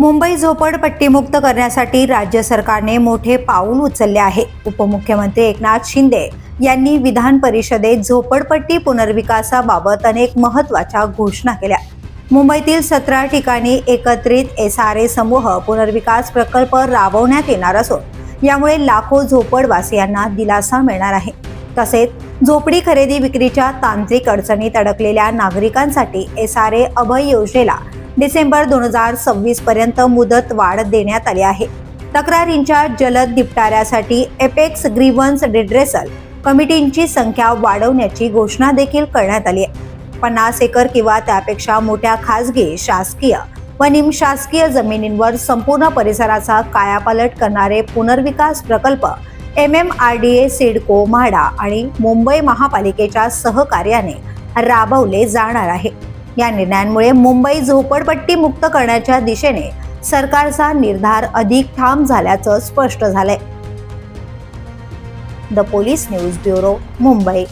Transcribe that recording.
मुंबई झोपडपट्टीमुक्त करण्यासाठी राज्य सरकारने मोठे पाऊल उचलले आहे. उपमुख्यमंत्री एकनाथ शिंदे यांनी विधान परिषदेत झोपडपट्टी पुनर्विकासाबाबत अनेक महत्त्वाच्या घोषणा केल्या. मुंबईतील सतरा ठिकाणी एकत्रित एस आर ए समूह पुनर्विकास प्रकल्प राबवण्यात येणार असून यामुळे लाखो झोपडवासियांना दिलासा मिळणार आहे. तसेच झोपडी खरेदी विक्रीच्या तांत्रिक अडचणीत अडकलेल्या नागरिकांसाठी एस आर ए अभय योजनेला डिसेंबर दोन हजार सव्वीस पर्यंत मुदत वाढ देण्यात आली आहे. तक्रारींच्या जलद निपटाऱ्यासाठी एपेक्स ग्रीवन्स डिड्रेसल कमिटींची संख्या वाढवण्याची घोषणा देखील करण्यात आली आहे. पन्नास एकर किंवा त्यापेक्षा मोठ्या खासगी शासकीय व निमशासकीय जमिनींवर संपूर्ण परिसराचा कायापालट करणारे पुनर्विकास प्रकल्प M M R D A CIDCO MHADA आणि मुंबई महापालिकेच्या सहकार्याने राबवले जाणार आहे. या निर्णयांमुळे मुंबई झोपडपट्टी मुक्त करण्याच्या दिशेने सरकारचा निर्धार अधिक ठाम झाल्याचं स्पष्ट झालंय. The police news bureau Mumbai.